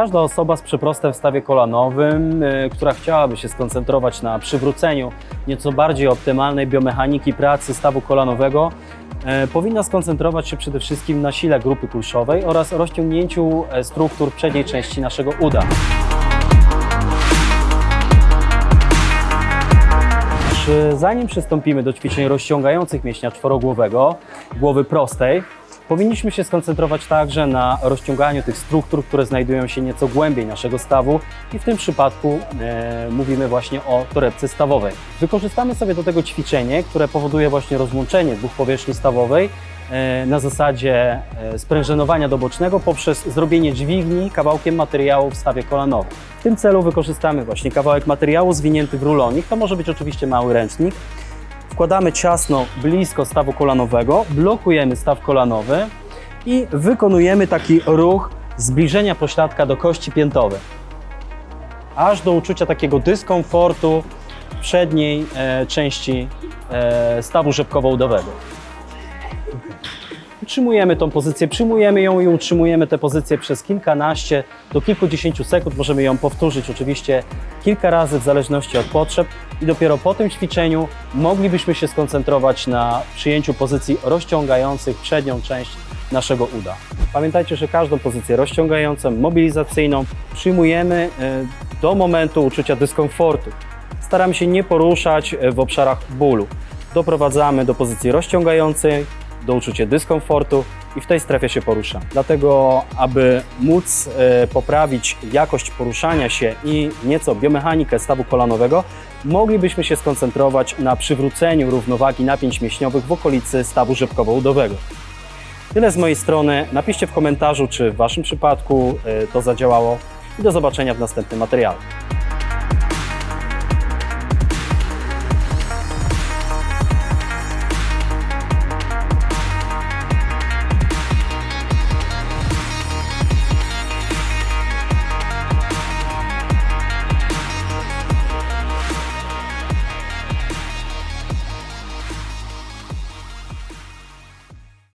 Każda osoba z przeprostem w stawie kolanowym, y, która chciałaby się skoncentrować na przywróceniu nieco bardziej optymalnej biomechaniki pracy stawu kolanowego, e, powinna skoncentrować się przede wszystkim na sile grupy kulszowej oraz rozciągnięciu e, struktur przedniej części naszego uda. Zanim przystąpimy do ćwiczeń rozciągających mięśnia czworogłowego, głowy prostej, powinniśmy się skoncentrować także na rozciąganiu tych struktur, które znajdują się nieco głębiej naszego stawu i w tym przypadku e, mówimy właśnie o torebce stawowej. Wykorzystamy sobie do tego ćwiczenie, które powoduje właśnie rozłączenie dwóch powierzchni stawowej e, na zasadzie e, sprężynowania do bocznego poprzez zrobienie dźwigni kawałkiem materiału w stawie kolanowym. W tym celu wykorzystamy właśnie kawałek materiału zwinięty w rulonik, to może być oczywiście mały ręcznik. Wkładamy ciasno blisko stawu kolanowego, blokujemy staw kolanowy i wykonujemy taki ruch zbliżenia pośladka do kości piętowej. Aż do uczucia takiego dyskomfortu przedniej e, części e, stawu rzepkowo-udowego. Utrzymujemy tą pozycję, przyjmujemy ją i utrzymujemy tę pozycję przez kilkanaście do kilkudziesięciu sekund. Możemy ją powtórzyć oczywiście kilka razy w zależności od potrzeb i dopiero po tym ćwiczeniu moglibyśmy się skoncentrować na przyjęciu pozycji rozciągających przednią część naszego uda. Pamiętajcie, że każdą pozycję rozciągającą, mobilizacyjną przyjmujemy e, do momentu uczucia dyskomfortu. Staramy się nie poruszać e, w obszarach bólu. Doprowadzamy do pozycji rozciągającej, do uczucia dyskomfortu i w tej strefie się porusza. Dlatego, aby móc e, poprawić jakość poruszania się i nieco biomechanikę stawu kolanowego, moglibyśmy się skoncentrować na przywróceniu równowagi napięć mięśniowych w okolicy stawu rzepkowo-udowego. Tyle z mojej strony. Napiszcie w komentarzu, czy w Waszym przypadku e, to zadziałało i do zobaczenia w następnym materiale.